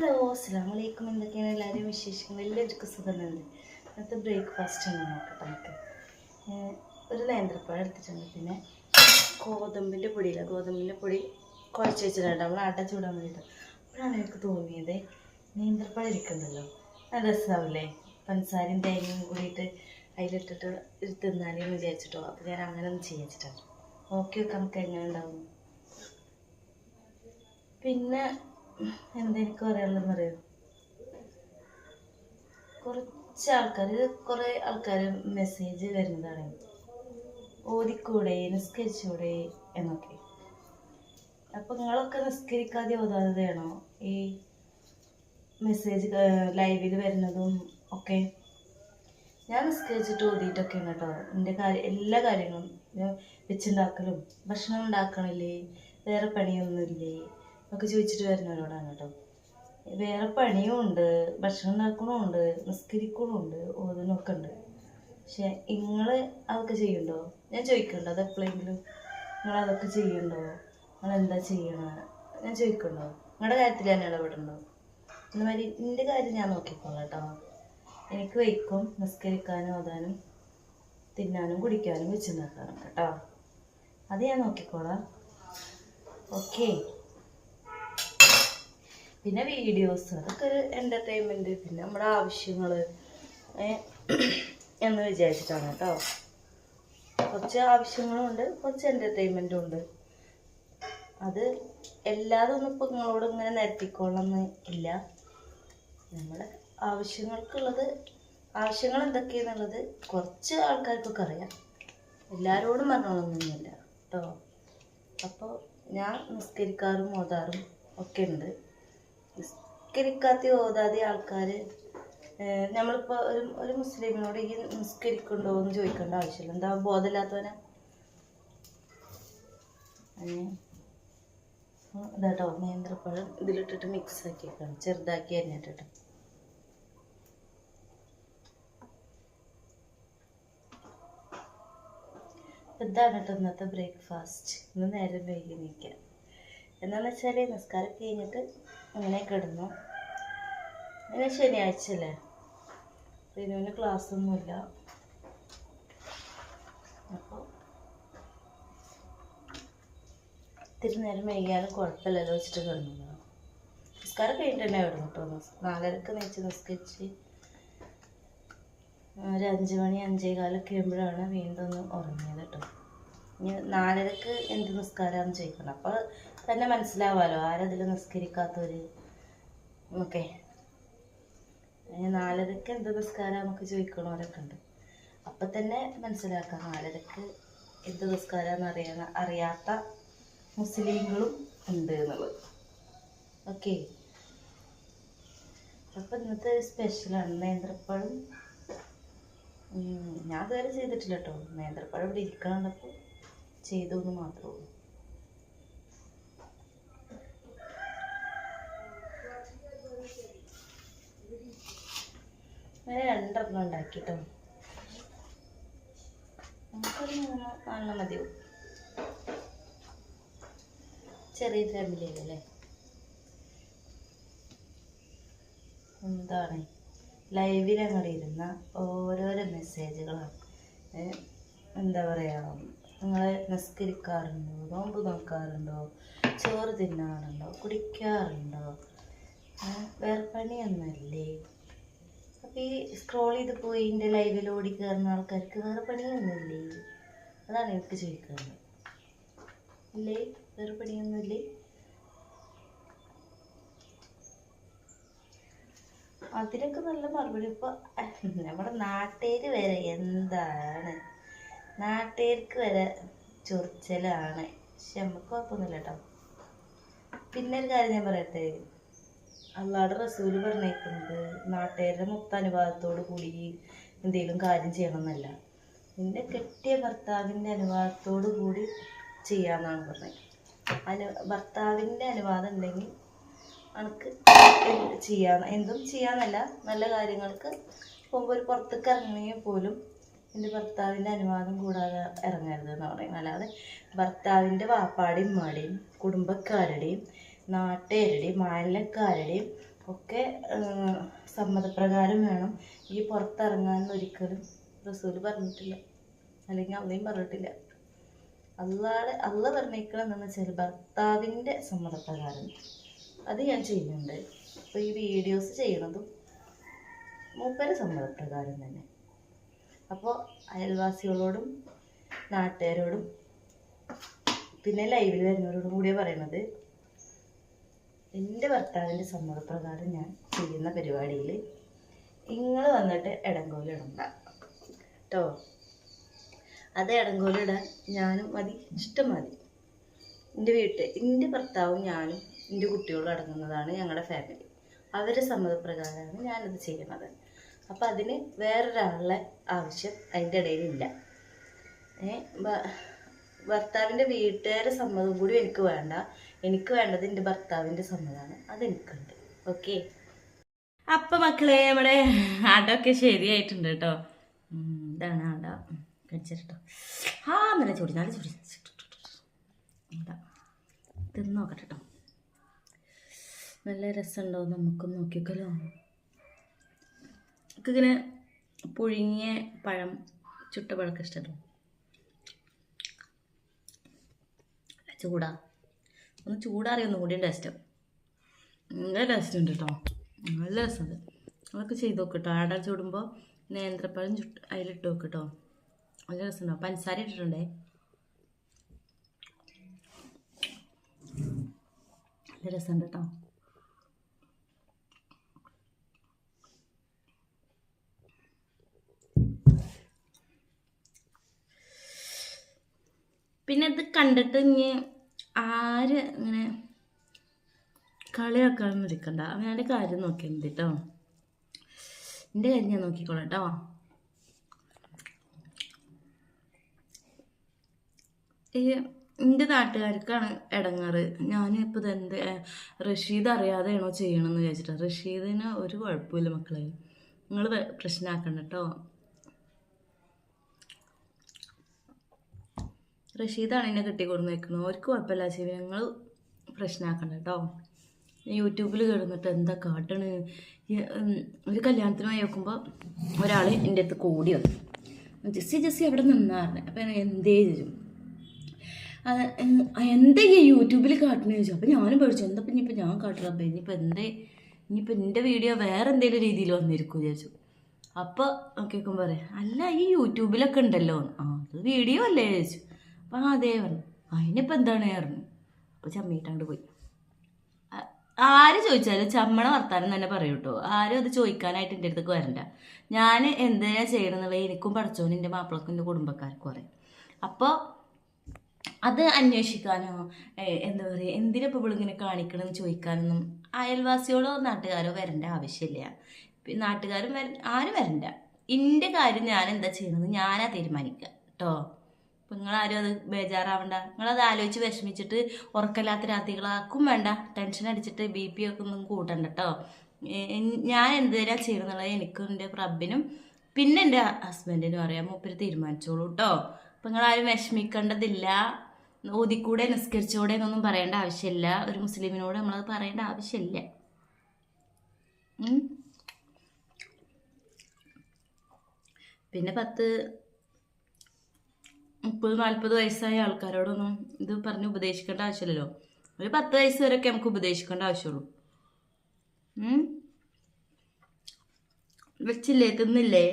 Hello അസ്സാം വലൈക്കും എന്തൊക്കെയാണ് എല്ലാവരും വിശേഷങ്ങൾ? എല്ലാവർക്കും സുഖമുണ്ട് ഇന്നത്തെ ബ്രേക്ക്ഫാസ്റ്റ് ഒന്ന് നോക്കട്ടെ നമുക്ക് ഒരു നേന്ത്രപ്പഴം എടുത്തിട്ടുണ്ട്. പിന്നെ ഗോതമ്പിന്റെ പൊടിയില്ല. ഗോതമ്പിന്റെ പൊടി കുഴച്ച് വെച്ചിട്ടുണ്ട്. നമ്മൾ ആട്ട ചൂടാൻ വേണ്ടിയിട്ട്. അപ്പോഴാണ് എനിക്ക് തോന്നിയത് നേന്ത്രപ്പഴം ഇരിക്കുന്നല്ലോ നല്ല രസമാവില്ലേ? പഞ്ചസാരയും തേങ്ങയും കൂടിയിട്ട് അതിലിട്ടിട്ട് തിന്നാലെന്ന് വിചാരിച്ചിട്ടോ. അപ്പോൾ ഞാൻ അങ്ങനെ ഒന്ന് ചെയ്യാച്ചിട്ടാണ് നോക്കി വെക്കാം നമുക്ക് എങ്ങനെ ഉണ്ടാവും. പിന്നെ എന്താ എനിക്ക് പറയാനുള്ളതെന്ന് അറിയാം? കുറച്ച് ആൾക്കാർ കുറേ ആൾക്കാർ മെസ്സേജ് വരുന്നതാണ്. ഓതിക്കൂടെ നിസ്കരിച്ചൂടെ എന്നൊക്കെ. അപ്പം നിങ്ങളൊക്കെ നിസ്കരിക്കാതെ ഓതാതെയാണോ ഈ മെസ്സേജ് ലൈവിൽ വരുന്നതും ഒക്കെ? ഞാൻ നിസ്കരിച്ചിട്ട് ഓതിയിട്ടൊക്കെയാണ് കേട്ടോ എന്റെ കാര്യം എല്ലാ കാര്യങ്ങളും വെച്ചുണ്ടാക്കലും. ഭക്ഷണം ഉണ്ടാക്കണില്ലേ? വേറെ പണിയൊന്നുമില്ലേ? ഒക്കെ ചോദിച്ചിട്ട് വരുന്നവരോടാണ് കേട്ടോ. വേറെ പണിയും ഉണ്ട് ഭക്ഷണം ഉണ്ടാക്കണവും ഉണ്ട് ഓരോന്നൊക്കെ ഉണ്ട് പക്ഷെ നിങ്ങൾ അതൊക്കെ ചെയ്യുന്നുണ്ടോ ഞാൻ ചോദിക്കുന്നുണ്ടോ അത് എപ്പോഴെങ്കിലും നിങ്ങൾ അതൊക്കെ ചെയ്യുന്നുണ്ടോ നിങ്ങൾ എന്താ ചെയ്യണത് ഞാൻ ചോദിക്കുന്നുണ്ടോ നിങ്ങളുടെ കാര്യത്തിൽ ഞാൻ ഇടപെടുന്നുണ്ടോ എന്നമാതിരി എന്റെ കാര്യം ഞാൻ നോക്കിക്കോളാം കേട്ടോ. എനിക്ക് വയ്ക്കും നിസ്കരിക്കാനും ഓതാനും തിന്നാനും കുടിക്കാനും വെച്ച് നിൽക്കണം കേട്ടോ. അത് ഞാൻ നോക്കിക്കോളാം. ഓക്കേ. പിന്നെ വീഡിയോസ് അതൊക്കെ ഒരു എന്റർടൈൻമെന്റ് പിന്നെ നമ്മുടെ ആവശ്യങ്ങൾ എന്ന് വിചാരിച്ചിട്ടാണ് കേട്ടോ. കുറച്ച് ആവശ്യങ്ങളും ഉണ്ട് കുറച്ച് എന്റർടൈൻമെന്റും ഉണ്ട്. അത് എല്ലാതൊന്നും ഇപ്പോൾ നിങ്ങളോട് ഇങ്ങനെ നിരത്തിക്കൊള്ളണമെന്ന് ഇല്ല. നമ്മുടെ ആവശ്യങ്ങൾക്കുള്ളത് ആവശ്യങ്ങൾ എന്തൊക്കെയാണെന്നുള്ളത് കുറച്ച് ആൾക്കാർക്കൊക്കെ അറിയാം. എല്ലാവരോടും പറഞ്ഞോളൊന്നുമില്ല കേട്ടോ. അപ്പോൾ ഞാൻ നിസ്കരിക്കാറും ഓതാറും ഒക്കെ ഉണ്ട്. നിസ്കരിക്കാത്ത ഓതാതെ ആൾക്കാർ നമ്മളിപ്പോൾ ഒരു ഒരു മുസ്ലിമിനോട് ഈ നിസ്കരിക്കുന്നുണ്ടോ എന്ന് ചോദിക്കേണ്ട ആവശ്യമില്ല. എന്താ ബോധമില്ലാത്തവനെ? ഇതാട്ടോ നേന്ത്രപ്പഴം ഇതിലിട്ടിട്ട് മിക്സ് ആക്കിയേക്കണം. ചെറുതാക്കി അരിഞ്ഞിട്ടിട്ട്. ഇതാണ് കേട്ടോ ഇന്നത്തെ ബ്രേക്ക്ഫാസ്റ്റ് ഇന്ന് നേരം വൈകി നീക്കാൻ എന്താണെന്ന് വെച്ചാൽ നിസ്കാരം കഴിഞ്ഞിട്ട് അങ്ങനെ കിടന്നു. പിന്നെ ശനിയാഴ്ച അല്ലേ? റിനുവിന് ക്ലാസ്സൊന്നുമില്ല അപ്പോൾ ഇത്തിരി നേരം വൈകിയാലും കുഴപ്പമില്ലല്ലോ വെച്ചിട്ട് കിടന്നു. നിസ്കാരം കഴിഞ്ഞിട്ട് തന്നെ കിടന്നു കേട്ടോ നാലരക്ക് നെച്ച് നിസ്കരിച്ച് ഒരു അഞ്ച് മണി അഞ്ചേ കാലൊക്കെ ആകുമ്പോഴാണ് വീണ്ടും ഒന്ന് ഉറങ്ങിയത് കേട്ടോ നാലരക്ക് എന്ത് നിസ്കാരമാണെന്ന് ചോദിക്കണം അപ്പോൾ തന്നെ മനസ്സിലാവാലോ ആരതിൽ നിസ്കരിക്കാത്തവർ ഓക്കെ. നാലരക്ക് എന്ത് നിസ്കാരം നമുക്ക് ചോദിക്കണവരൊക്കെ ഉണ്ട്. അപ്പം തന്നെ മനസ്സിലാക്കാം നാലരക്ക് എന്ത് നിസ്കാരമെന്ന് അറിയാൻ അറിയാത്ത മുസ്ലിങ്ങളും ഉണ്ട് എന്നുള്ളത്. ഓക്കെ. അപ്പം ഇന്നത്തെ സ്പെഷ്യലാണ് നേന്ത്രപ്പഴം. ഞാൻ ഇതുവരെ ചെയ്തിട്ടില്ല കേട്ടോ. നേന്ത്രപ്പഴം ഇവിടെ ഇരിക്കണപ്പോൾ ചെയ്തു എന്ന് മാത്രമേ ഉള്ളൂ. അങ്ങനെ രണ്ടെണ്ണം ഉണ്ടാക്കിട്ടോ. നമുക്കൊരു മൂന്ന് നാലെണ്ണം ചെറിയ ഫാമിലിയല്ലേ എന്താണ്? ലൈവിൽ ഓരോരോ മെസ്സേജുകളാണ് എന്താ പറയുക നിങ്ങൾ നിസ്കരിക്കാറുണ്ടോ? നോമ്പ് നോക്കാറുണ്ടോ ചോറ് തിന്നാറുണ്ടോ? കുടിക്കാറുണ്ടോ? വേറെ പണിയൊന്നുമില്ലേ? അപ്പോൾ ഈ സ്ക്രോൾ ചെയ്ത് പോയി എന്റെ ലൈവിൽ ഓടി കയറുന്ന ആൾക്കാർക്ക് വേറെ പണിയൊന്നുമില്ലേ? അതാണ് എനിക്ക് ചോദിക്കുന്നത് ഇല്ലേ? വേറെ പണിയൊന്നുമില്ലേ? അതിനൊക്കെ നല്ല മറുപടി. ഇപ്പോൾ നമ്മുടെ നാട്ടേര് വരെ എന്താണ്? നാട്ടുകാർക്ക് വരെ ചൊറിച്ചലാണ്. പക്ഷെ നമുക്ക് കുഴപ്പമൊന്നുമില്ല കേട്ടോ. പിന്നെ ഒരു കാര്യം ഞാൻ പറയട്ടെ. അള്ളാടെ റസൂൽ പറഞ്ഞേക്കുന്നത് നാട്ടുകാരുടെ മൊത്ത അനുവാദത്തോടു കൂടി എന്തെങ്കിലും കാര്യം ചെയ്യണമെന്നല്ല. നിന്റെ കെട്ടിയ ഭർത്താവിന്റെ അനുവാദത്തോട് കൂടി ചെയ്യാന്നാണ് പറഞ്ഞത്. അനു ഭർത്താവിന്റെ അനുവാദം ഉണ്ടെങ്കിൽ അനക്ക് ചെയ്യാം? എന്തും ചെയ്യാന്നല്ല നല്ല കാര്യങ്ങൾക്ക് പോകുമ്പോൾ ഒരു പുറത്തേക്ക് ഇറങ്ങണമെങ്കിൽ പോലും എന്റെ ഭർത്താവിന്റെ അനുവാദം കൂടാതെ ഇറങ്ങരുത് എന്ന് പറയും. അല്ലാതെ ഭർത്താവിന്റെ വാപ്പാടെയും ഉമ്മാടെയും കുടുംബക്കാരുടെയും നാട്ടുകാരുടെയും അയലക്കാരുടെയും ഒക്കെ സമ്മതപ്രകാരം വേണം ഈ പുറത്തിറങ്ങാൻ ഒരിക്കലും റസൂൽ പറഞ്ഞിട്ടില്ല. അല്ലെങ്കിൽ അള്ളയും പറഞ്ഞിട്ടില്ല. അള്ളാടെ അള്ള പറഞ്ഞേക്കണം എന്താണെന്ന് വെച്ചാൽ ഭർത്താവിന്റെ സമ്മതപ്രകാരം അത് ഞാൻ ചെയ്യുന്നുണ്ട്. അപ്പോൾ ഈ വീഡിയോസ് ചെയ്യണതും മൂപ്പരെ സമ്മതപ്രകാരം തന്നെ. അപ്പോൾ അയൽവാസികളോടും നാട്ടുകാരോടും പിന്നെ ലൈവിൽ വരുന്നവരോടും കൂടിയാണ് പറയുന്നത് എന്റെ ഭർത്താവിന്റെ സമ്മതപ്രകാരം ഞാൻ ചെയ്യുന്ന പരിപാടിയിൽ നിങ്ങൾ വന്നിട്ട് ഇടങ്കോലിടണ്ട കേട്ടോ അത് ഇടങ്കോലിടാൻ ഞാനും മതി ഇഷ്ടം മതി. എന്റെ വീട്ടിൽ എന്റെ ഭർത്താവും ഞാനും എന്റെ കുട്ടികളും അടങ്ങുന്നതാണ് ഞങ്ങളുടെ ഫാമിലി അവരുടെ സമ്മതപ്രകാരമാണ് ഞാനത് ചെയ്യുന്നത് അപ്പം അതിന് വേറൊരാളുടെ ആവശ്യം അതിന്റെ ഇടയിലില്ല. ഭർത്താവിന്റെ വീട്ടുകാരുടെ സമ്മതം കൂടി എനിക്ക് വേണ്ട. എനിക്ക് വേണ്ടത് എന്റെ ഭർത്താവിന്റെ സമ്മതമാണ്. അതെനിക്കുണ്ട്. ഓക്കെ? അപ്പൊ മക്കളെ നമ്മുടെ അടൊക്കെ ശരിയായിട്ടുണ്ട് കേട്ടോ. ഇതാണ് അട. കഴിച്ചിട്ടോ. ആ നല്ല ചൂടി നല്ല ചൂടി. തിന്നോക്കട്ടോ തിന്ന് നോക്കട്ടെ കേട്ടോ. നല്ല രസമുണ്ടോ? നമുക്കും നോക്കിക്കല്ലോ നമുക്കിങ്ങനെ പുഴുങ്ങിയ പഴം ചുട്ട പഴക്കം ഇഷ്ടമല്ലോ ചൂടാ. ഒന്ന് ചൂടാറിയ ഒന്നും കൂടി ടേസ്റ്റ് നല്ല ടേസ്റ്റ് ഉണ്ട് കേട്ടോ നല്ല രസമുണ്ട്. അതൊക്കെ ചെയ്ത് നോക്ക് കേട്ടോ ആട ചൂടുമ്പോൾ നേന്ത്രപ്പഴം ചുട്ട് അതിലിട്ട് നോക്ക് കേട്ടോ നല്ല രസമുണ്ടാവും പഞ്ചസാര ഇട്ടിട്ടുണ്ടേ? നല്ല രസമുണ്ട് കേട്ടോ പിന്നെ ഇത് കണ്ടിട്ട് ഇനി ആര് ഇങ്ങനെ കളിയാക്കാനൊന്നും ഇരിക്കണ്ട അവനവന്റെ കാര്യം നോക്കിയാൽ മതി കേട്ടോ എന്റെ കാര്യം ഞാൻ നോക്കിക്കോളാം കേട്ടോ ഈ എന്റെ നാട്ടുകാർക്കാണ് ഇടങ്ങാറ് ഞാനിപ്പോൾ ഇതെന്ത് റഷീദ് അറിയാതെയാണോ ചെയ്യണമെന്ന് വിചാരിച്ചിട്ടാണ് റഷീദിന് ഒരു കുഴപ്പമില്ല മക്കളെ. നിങ്ങൾ പ്രശ്നമാക്കണ്ട കേട്ടോ റഷീദാണ് എന്നെ കെട്ടിക്കൊടുന്ന് വെക്കുന്നത് അവർക്ക് കുഴപ്പമില്ല ശരി. ഞങ്ങൾ പ്രശ്നമാക്കണ്ട കേട്ടോ. യൂട്യൂബിൽ കിടന്നിട്ട് എന്താ കാട്ടണ്? ഒരു കല്യാണത്തിനുമായി നോക്കുമ്പോൾ ഒരാൾ എന്റെ അടുത്ത് കൂടി വന്നു. ജസ്സി ജസ്സി അവിടെ നിന്നാറിനെ അപ്പം എന്തേ ചോദിച്ചു? എന്താ ഈ യൂട്യൂബിൽ കാട്ടണ ചോദിച്ചു. അപ്പം ഞാനും പഠിച്ചു എന്താ ഇപ്പം ഇനിയിപ്പോൾ ഞാൻ കാട്ടുക അപ്പം ഇനിയിപ്പോൾ എന്തേ ഇനിയിപ്പോൾ എന്റെ വീഡിയോ വേറെ എന്തെങ്കിലും രീതിയിൽ വന്നിരിക്കും വിചാരിച്ചു അപ്പോൾ കേൾക്കും പറയാം അല്ല ഈ യൂട്യൂബിലൊക്കെ ഉണ്ടല്ലോ. ആ അത് വീഡിയോ അല്ലേ ചോദിച്ചു. അപ്പം അതേ പറഞ്ഞു. അതിനിപ്പോൾ എന്താണ് പറഞ്ഞു. അപ്പോൾ ചമ്മീട്ട് അങ്ങോട്ട് പോയി ആര് ചോദിച്ചാലും ചമ്മണ വർത്താനം തന്നെ പറയൂ കേട്ടോ ആരും അത് ചോദിക്കാനായിട്ട് എന്റെ അടുത്തേക്ക് വരണ്ട. ഞാൻ എന്തിനാ ചെയ്യണമെന്നുള്ളത് എനിക്കും പഠിച്ചോനും എന്റെ മാപ്പിളക്കും എന്റെ കുടുംബക്കാർക്കും അറിയാം. അപ്പോൾ അത് അന്വേഷിക്കാനോ എന്താ പറയുക എന്തിനാ ഇപ്പോൾ ഇവളിങ്ങനെ കാണിക്കണമെന്ന് ചോദിക്കാനൊന്നും അയൽവാസികളോ നാട്ടുകാരോ വരേണ്ട ആവശ്യമില്ല. നാട്ടുകാരും വര ആരും വരണ്ട. എന്റെ കാര്യം ഞാൻ എന്താ ചെയ്യണമെന്ന് ഞാനാ തീരുമാനിക്കുക കേട്ടോ അപ്പം നിങ്ങളാരും അത് ബേജാറാവണ്ട. നിങ്ങളത് ആലോചിച്ച് വിഷമിച്ചിട്ട് ഉറക്കമില്ലാത്ത രാത്രികളാക്കും വേണ്ട. ടെൻഷൻ അടിച്ചിട്ട് ബി പി ഒക്കെ ഒന്നും കൂട്ടണ്ട കേട്ടോ ഞാൻ എന്തിനാ ചെയ്യണമെന്നുള്ളത് എനിക്കും എന്റെ റബ്ബിനും പിന്നെ എന്റെ ഹസ്ബൻഡിനും അറിയാം. മൂപ്പര് തീരുമാനിച്ചോളൂ കേട്ടോ അപ്പം നിങ്ങളാരും വിഷമിക്കേണ്ടതില്ല. ഓതിക്കൂടെ നിസ്കരിച്ചുകൂടെ എന്നൊന്നും പറയേണ്ട ആവശ്യമില്ല. ഒരു മുസ്ലിമിനോട് നമ്മളത് പറയേണ്ട ആവശ്യമില്ല. പിന്നെ പത്ത് മുപ്പത് നാൽപ്പത് വയസ്സായ ആൾക്കാരോടൊന്നും ഇത് പറഞ്ഞ് ഉപദേശിക്കേണ്ട ആവശ്യമില്ലല്ലോ. ഒരു പത്ത് വയസ്സ് വരെയൊക്കെ നമുക്ക് ഉപദേശിക്കേണ്ട ആവശ്യമുള്ളൂ? വെച്ചില്ലേ? തിന്നില്ലേ?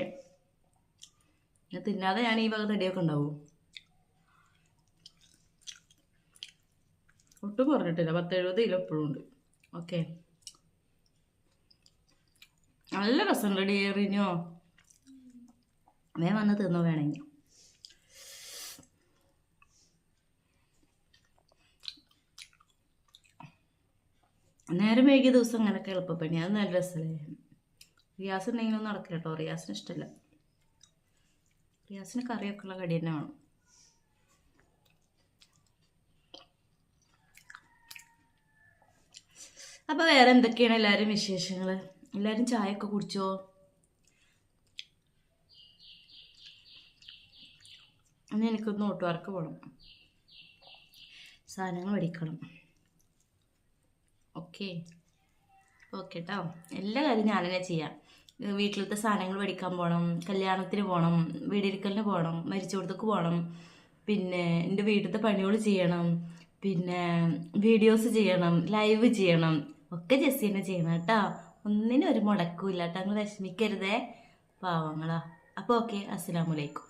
തിന്നാതെ ഞാൻ ഈ വക തടിയൊക്കെ ഉണ്ടാവും. ഒട്ടും കുറഞ്ഞിട്ടില്ല. പത്ത് എഴുപത് കിലോ എപ്പോഴും ഉണ്ട്. ഓക്കെ. നല്ല രസമുണ്ട് ഡിയറിഞ്ഞോ വേ വന്ന് തിന്നോ വേണമെങ്കിൽ. നേരം വൈകിയ ദിവസം അങ്ങനെയൊക്കെ എളുപ്പപ്പണി അത് നല്ല രസമല്ലേ റിയാസ് ഉണ്ടെങ്കിലൊന്നും നടക്കില്ല കേട്ടോ. റിയാസിന് ഇഷ്ടമല്ല റിയാസിന് കറിയൊക്കെ ഉള്ള കടി തന്നെ വേണം. അപ്പോൾ വേറെ എന്തൊക്കെയാണ് എല്ലാവരും വിശേഷങ്ങൾ എല്ലാവരും ചായയൊക്കെ കുടിച്ചോ? ഇനി എനിക്കൊന്ന് വർക്ക് പോകണം സാധനങ്ങൾ മേടിക്കണം. ഓക്കെ. ഓക്കെ കേട്ടോ എല്ലാ കാര്യം ഞാനെന്നെ ചെയ്യാം. വീട്ടിലത്തെ സാധനങ്ങൾ മേടിക്കാൻ പോകണം കല്യാണത്തിന് പോകണം വീടിരിക്കലിന് പോകണം മരിച്ചോടത്തേക്ക് പോകണം പിന്നെ എന്റെ വീട്ടിലത്തെ പണികൾ ചെയ്യണം പിന്നെ വീഡിയോസ് ചെയ്യണം ലൈവ് ചെയ്യണം ഒക്കെ ജെസ്സി തന്നെ ചെയ്യണം കേട്ടോ. ഒന്നിനും ഒരു മുടക്കൂല്ല കേട്ടോ. നിങ്ങൾ വിഷമിക്കരുതേ. പാവങ്ങളാ. അപ്പോൾ ഓക്കെ അസ്സലാമലൈക്കും